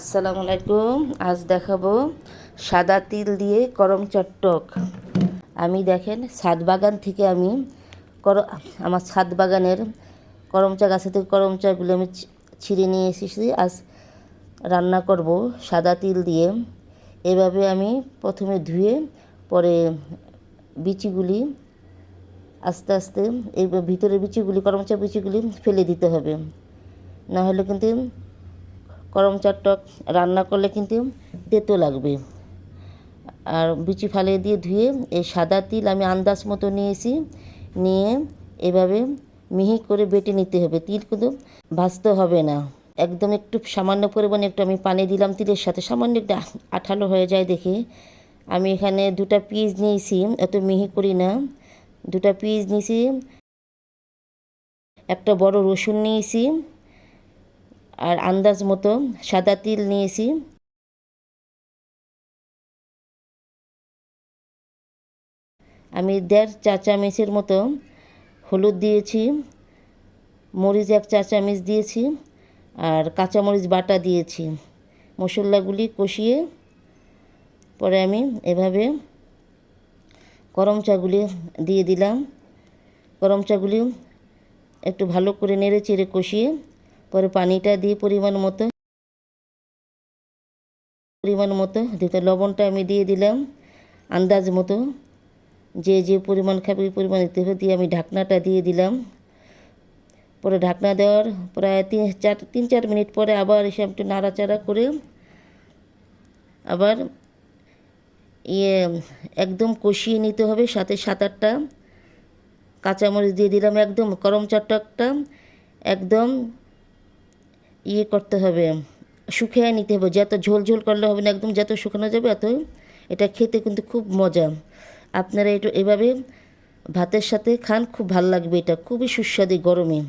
আসসালামু আলাইকুম। আজ দেখাবো সাদা তিল দিয়ে করম চট্টক। আমি দেখেন, ছাদ বাগান থেকে আমি কর আমার ছাদ বাগানের করমচা গাছে থেকে করমচাগুলো আমি ছিঁড়ে নিয়ে এসেছি। আজ রান্না করব সাদা তিল দিয়ে। এভাবে আমি প্রথমে ধুয়ে, পরে বিচিগুলি আস্তে আস্তে এই ভিতরের বিচিগুলি করমচা বিচিগুলি ফেলে দিতে হবে। না হলে কিন্তু করম চট্টক রান্না করলে কিন্তু তেতো লাগবে। আর বিচি ফালিয়ে দিয়ে ধুয়ে এই সাদা তিল আমি আন্দাজ মতো নিয়েছি। নিয়ে এভাবে মিহি করে বেটে নিতে হবে। তিল কিন্তু ভাজতে হবে না। একদম একটু সামান্য পরিমাণে একটু আমি পানি দিলাম তিলের সাথে। সামান্য একটু আঠালো হয়ে যায় দেখে। আমি এখানে দুটা পিস নিয়েছি, এত মিহি করি না। দুটা পিস নিয়েছি। একটা বড় রসুন নিয়েছি। আর আন্দাজ মতো সাদা তিল নিয়েছি। আমি দেড় চা চামচের মতো হলুদ দিয়েছি, মরিচ এক চা চামচ দিয়েছি আর কাঁচামরিচ বাটা দিয়েছি। মশলাগুলি কষিয়ে পরে আমি এভাবে গরম চাগুলি দিয়ে দিলাম। গরম চাগুলি একটু ভালো করে নেড়ে চেড়ে কষিয়ে পরে পানিটা দিয়ে পরিমাণ মতো পরিমাণ মতো দিতে লবণটা আমি দিয়ে দিলাম, আন্দাজ মতো, যে যে পরিমাণ খাবে ওই পরিমাণ দিতে হবে, দিয়ে আমি ঢাকনাটা দিয়ে দিলাম। পরে ঢাকনা দেওয়ার প্রায় তিন, চার তিন, চার মিনিট পরে আবার এসে একটু নাড়াচাড়া করে আবার ইয়ে একদম কষিয়ে নিতে হবে, সাথে সাত, আটটা কাঁচামরিচ দিয়ে দিলাম একদম, গরম চটকটা একদম ইয়ে করতে হবে, শুকিয়ে নিতে হবে, যত ঝোল ঝোল করলে হবে না, একদম যত শুকানো যাবে এত, এটা খেতে কিন্তু খুব মজা। আপনারা এটা এভাবে ভাতের সাথে খান, খুব ভালো লাগবে এটা, খুবই সুস্বাদু গরমে।